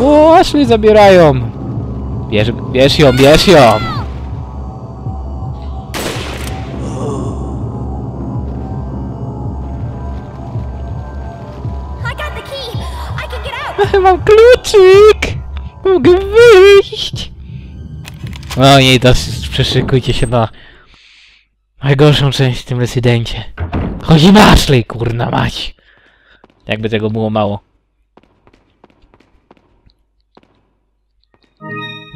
O, Ashley zabierają! Bierz, bierz ją, bierz ją! Mam kluczyk! Mogę wyjść! O to s- przeszykujcie się na najgorszą część w tym rezydencie. Chodzi na Ashley, kurna mać! Jakby tego było mało.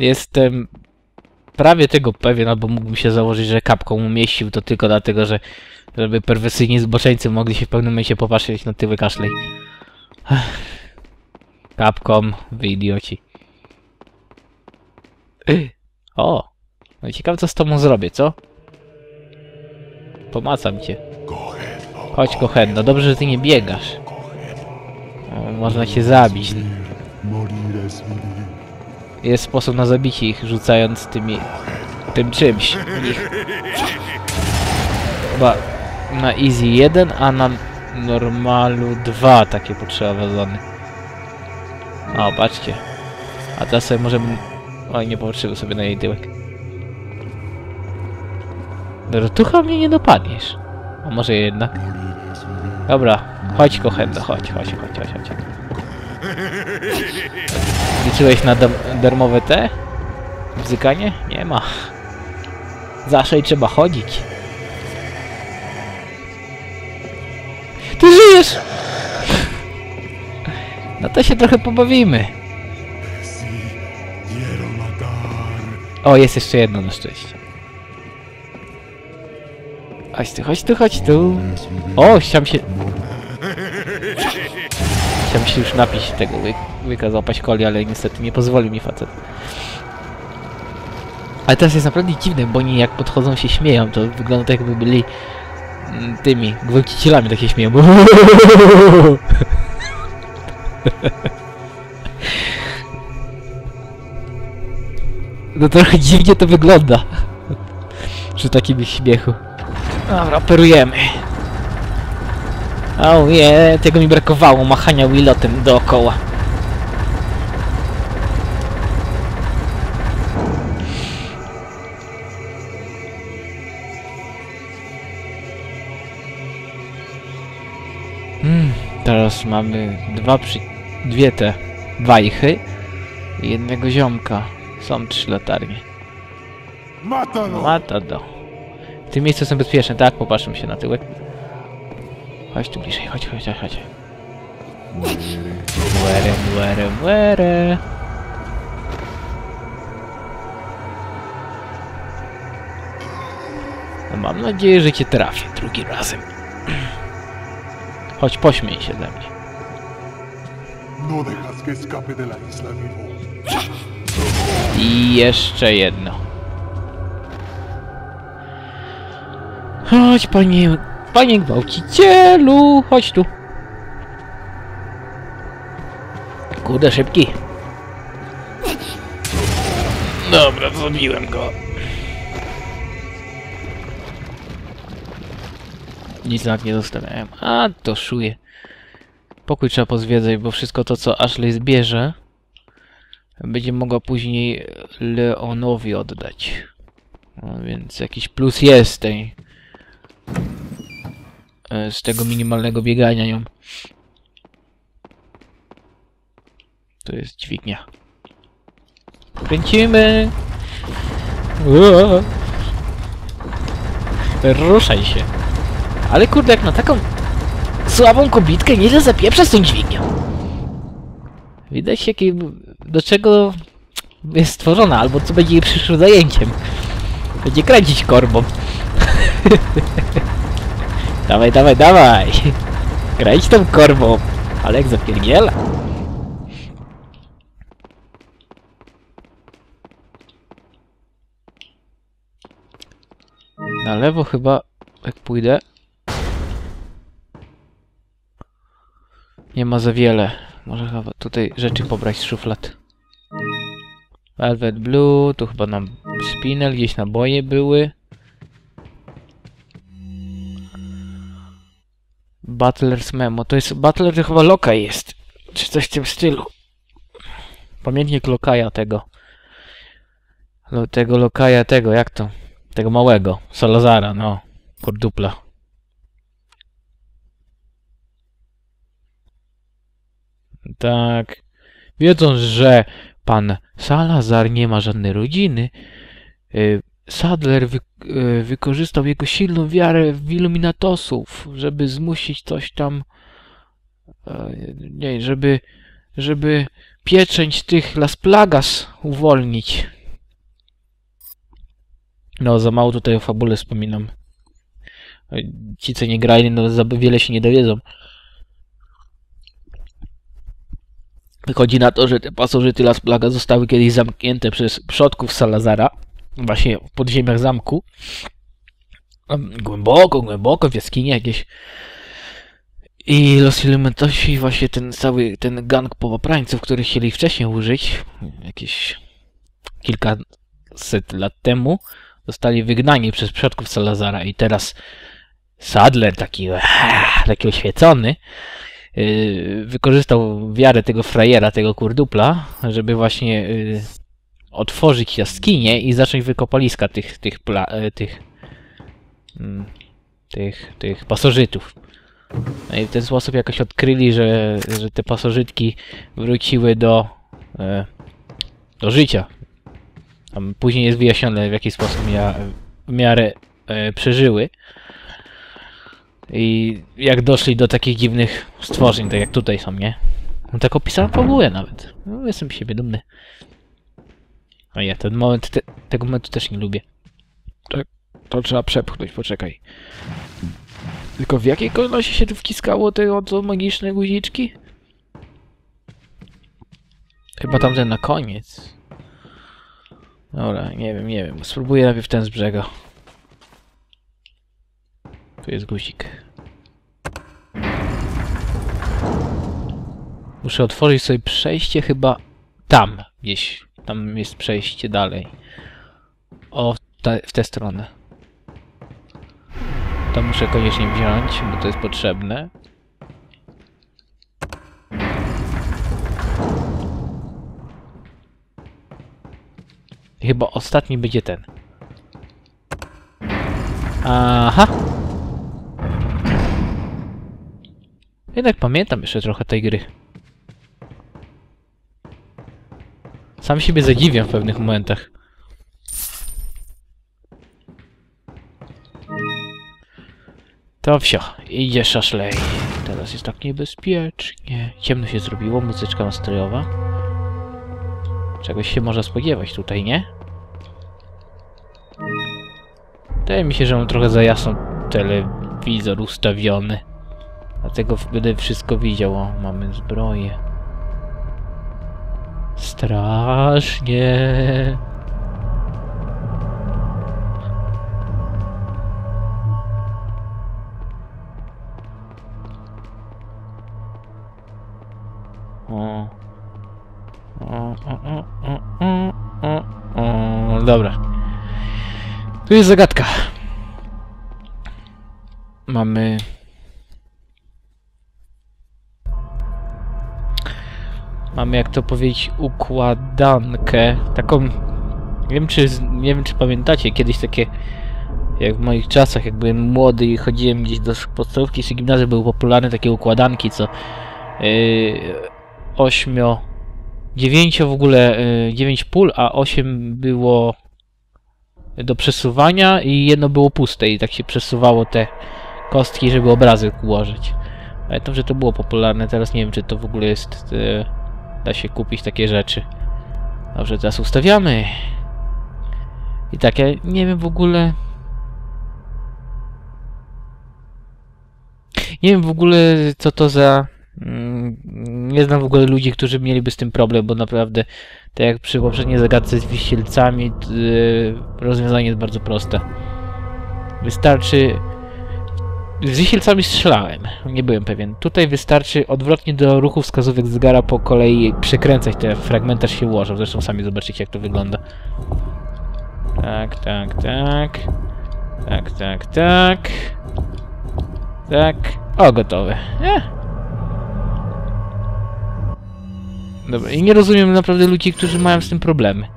Jestem prawie tego pewien, albo mógłbym się założyć, że kapką umieścił to tylko dlatego, że żeby perwersyjni zboczeńcy mogli się w pewnym momencie popatrzeć na tyłek Ashley. Capcom, wy idioci. O! No ciekawe co z tobą zrobię, co? Pomacam cię. Chodź kochendo, dobrze, że ty nie biegasz. O, można cię zabić. Jest sposób na zabicie ich, rzucając tymi... tym czymś. Chyba na easy 1, a na normalu 2 takie potrzeba wazony. O, patrzcie. A teraz sobie możemy... Oj, nie popatrzyły sobie na jej tyłek. Rotucha mnie nie dopadniesz. A może jednak? Dobra, chodź kochendo, chodź, chodź, chodź, chodź, chodź. Liczyłeś na darmowe te? Bzykanie? Nie ma. Zawsze trzeba chodzić. Ty żyjesz! No to się trochę pobawimy. O, jest jeszcze jedno na szczęście. Chodź tu, chodź tu, chodź tu. O, chciałem się... Chciałem się już napić tego ły łyka złapać coli, ale niestety nie pozwolił mi facet. Ale teraz jest naprawdę dziwne, bo oni jak podchodzą się śmieją, to wygląda tak jakby byli mm, tymi gwałcicielami takie śmieją. No trochę dziwnie to wygląda. Przy takim śmiechu. Dobra, operujemy. O nie, tego mi brakowało, machania Willotem dookoła. Hmm, teraz mamy dwa przy... dwie te wajchy i jednego ziomka. Są trzy latarnie. ¡Mátalo! Matado. W tym miejscu są bezpieczne, tak? Popatrzmy się na tyłek. Chodź tu bliżej, chodź, chodź, chodź, chodź. Muere, muere, muere. No mam nadzieję, że cię trafię drugim razem. Chodź, pośmiej się ze mnie. No dejas que escape de la isla vivo. I jeszcze jedno. Chodź, panie... Panie gwałcicielu! Chodź tu. Kurde, szybki. Dobra, zabiłem go. Nic nawet nie zostawiałem. A, to szuje. Pokój trzeba pozwiedzać, bo wszystko to, co Ashley zbierze, będzie mogła później Leonowi oddać. No, więc jakiś plus jest tej... e, z tego minimalnego biegania nią. To jest dźwignia. Kręcimy! Uaa. Ruszaj się. Ale kurde, jak na taką słabą kobitkę nieźle zapieprza z tą dźwignią. Widać jakie, do czego jest stworzona, albo co będzie jej przyszłym zajęciem. Będzie kręcić korbą. dawaj, dawaj, dawaj! Kręć tą korbą! Ale jak zapierdziela. Na lewo chyba, jak pójdę... Nie ma za wiele. Może chyba tutaj rzeczy pobrać z szuflad. Velvet Blue, tu chyba nam spinel, gdzieś naboje były. Butler's Memo, to jest... Butler to chyba Loka jest. Czy coś w tym stylu. Pamiętnik lokaja tego. Tego lokaja tego, jak to? Tego małego. Salazara, no. Kordupla. Tak. Wiedząc, że pan Salazar nie ma żadnej rodziny, y, Sadler wy, y, wykorzystał jego silną wiarę w iluminatosów, żeby zmusić coś tam, e, nie, żeby, żeby pieczęć tych Las Plagas uwolnić. No, za mało tutaj o fabule wspominam. Ci, co nie grali, no za wiele się nie dowiedzą. Wychodzi na to, że te pasożyty Las Plagas zostały kiedyś zamknięte przez przodków Salazara, właśnie w podziemiach zamku. Głęboko, głęboko w jaskinie jakieś. I Los Illuminatosi, właśnie ten cały, ten gang powaprańców, który chcieli wcześniej użyć, jakieś kilkaset lat temu, zostali wygnani przez przodków Salazara i teraz Sadler, taki, taki oświecony, wykorzystał wiarę tego frajera, tego kurdupla, żeby właśnie yy, otworzyć jaskinię i zacząć wykopaliska tych, tych, e, tych, mm, tych, tych pasożytów. No i w ten sposób jakoś odkryli, że, że te pasożytki wróciły do, do życia. Później jest wyjaśnione, w jaki sposób ja w miarę przeżyły. I jak doszli do takich dziwnych stworzeń, tak jak tutaj są, nie? No tak opisałem fabułę nawet. No, jestem siebie dumny. A ja ten moment, te, tego momentu też nie lubię. Tak, to trzeba przepchnąć, poczekaj. Tylko w jakiej kolejności się tu wciskało te oto magiczne guziczki? Chyba tamten na koniec. Dobra, nie wiem, nie wiem. Spróbuję najpierw ten z brzega. Tu jest guzik. Muszę otworzyć sobie przejście chyba tam gdzieś. Tam jest przejście dalej. O, te, w tę stronę. To muszę koniecznie wziąć, bo to jest potrzebne. Chyba ostatni będzie ten. Aha. Jednak pamiętam jeszcze trochę tej gry. Sam siebie zadziwiam w pewnych momentach. To wsio, idzie szaszlej. Teraz jest tak niebezpiecznie. Ciemno się zrobiło, muzyczka nastrojowa. Czegoś się można spodziewać tutaj, nie? Wydaje mi się, że mam trochę za jasno telewizor ustawiony. Dlatego będę wszystko widział. O, mamy zbroję. Strasznie. O. O, o, o, o. Dobra. Tu jest zagadka. Mamy... Mamy, jak to powiedzieć, układankę. Taką... Nie wiem, czy, nie wiem, czy pamiętacie, kiedyś takie... Jak w moich czasach, jak byłem młody i chodziłem gdzieś do podstawówki czy gimnazjum, były popularne takie układanki, co... Yy, ośmio... Dziewięcio w ogóle... Yy, dziewięć pól, a osiem było do przesuwania i jedno było puste i tak się przesuwało te kostki, żeby obrazek ułożyć. Pamiętam, że to było popularne, teraz nie wiem, czy to w ogóle jest... E, da się kupić takie rzeczy. Dobrze, teraz ustawiamy. I tak, ja nie wiem w ogóle... Nie wiem w ogóle, co to za... Mm, nie znam w ogóle ludzi, którzy mieliby z tym problem, bo naprawdę, tak jak przy poprzedniej zagadce z wisielcami, yy, rozwiązanie jest bardzo proste. Wystarczy... Z wisielcami strzelałem, nie byłem pewien. Tutaj wystarczy odwrotnie do ruchu wskazówek zegara po kolei przekręcać te fragmenty, się ułożą. Zresztą sami zobaczycie, jak to wygląda. Tak, tak, tak. Tak, tak, tak. Tak. O, gotowe. Eh. Dobra, i nie rozumiem naprawdę ludzi, którzy mają z tym problemy.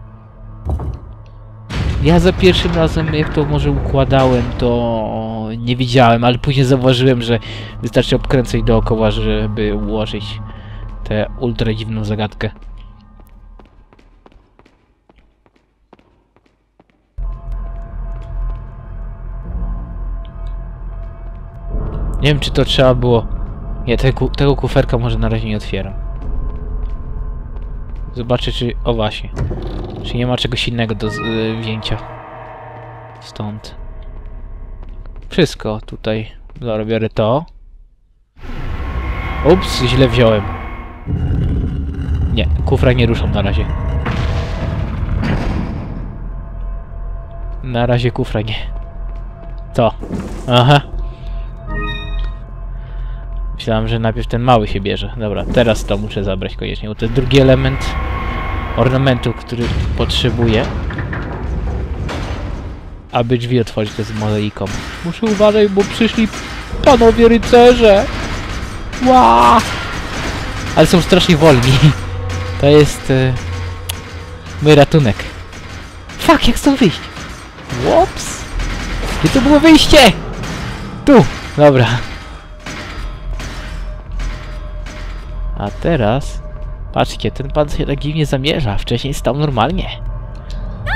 Ja za pierwszym razem, jak to może układałem, to nie widziałem, ale później zauważyłem, że wystarczy obkręcać dookoła, żeby ułożyć tę ultra dziwną zagadkę. Nie wiem, czy to trzeba było... Nie, tego, tego kuferka może na razie nie otwieram. Zobaczę, czy... O właśnie. Czy nie ma czegoś innego do y, wzięcia. Stąd. Wszystko tutaj. Biorę to. Ups, źle wziąłem. Nie, kufra nie ruszam na razie. Na razie kufra nie. Co? Aha. Myślałem, że najpierw ten mały się bierze. Dobra, teraz to muszę zabrać koniecznie, bo to jest drugi element ornamentu, który potrzebuję. Aby drzwi otworzyć, jest mozaiką. Muszę uważać, bo przyszli panowie rycerze. Ła! Ale są strasznie wolni. To jest... E, mój ratunek. Fuck, jak stąd wyjść? Łops! Gdzie to było wyjście? Tu! Dobra. A teraz... Patrzcie, ten pan się tak dziwnie zamierza. Wcześniej stał normalnie.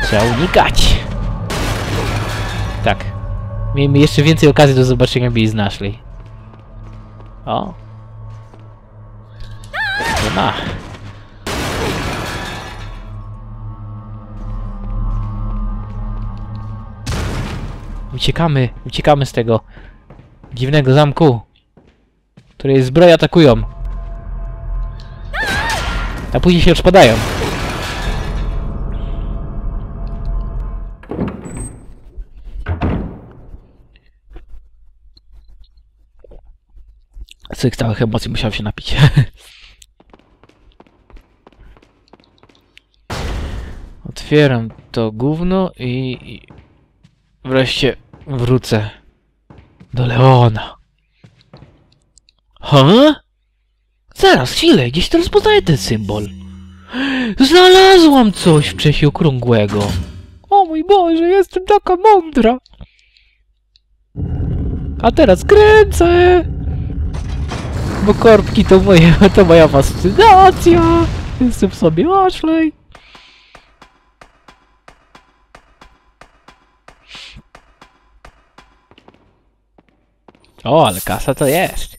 Trzeba unikać. Miejmy jeszcze więcej okazji do zobaczenia Billy z. O. Nie ma. Uciekamy, uciekamy z tego dziwnego zamku, której zbroje atakują. A później się rozpadają. Z tych całych emocji musiałem się napić. Otwieram to gówno i... wreszcie wrócę do Leona. Ha? Zaraz, chwilę, gdzieś to rozpoznaję ten symbol. Znalazłam coś wcześniej okrągłego. O mój Boże, jestem taka mądra. A teraz kręcę. Bo korbki to, moje, to moja fascynacja. Jestem sobie Ashley. O, ale kasa to jest.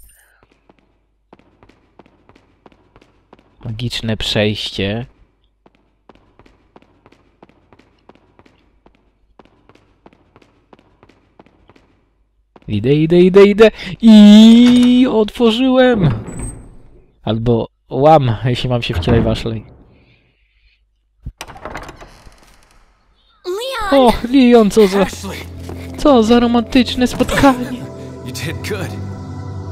Magiczne przejście. Idę, idę, idę, idę i otworzyłem. Albo łam, jeśli mam się wcielać w Ashley. O, Leon, co za, co za romantyczne spotkanie.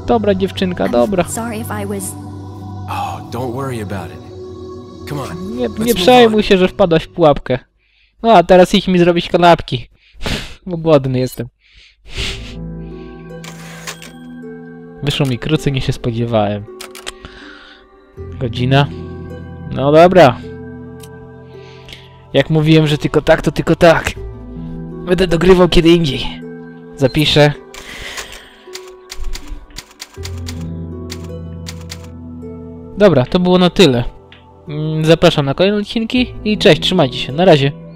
Dobra dziewczynka, dobra. Oh. Nie, nie przejmuj się, że wpadłaś w pułapkę. No a teraz idź mi zrobić kanapki. Bo głodny jestem. Wyszło mi krócej niż się spodziewałem. Godzina? No dobra. Jak mówiłem, że tylko tak, to tylko tak. Będę dogrywał kiedy indziej. Zapiszę. Dobra, to było na tyle. Mm, Zapraszam na kolejne odcinki i cześć, trzymajcie się, na razie.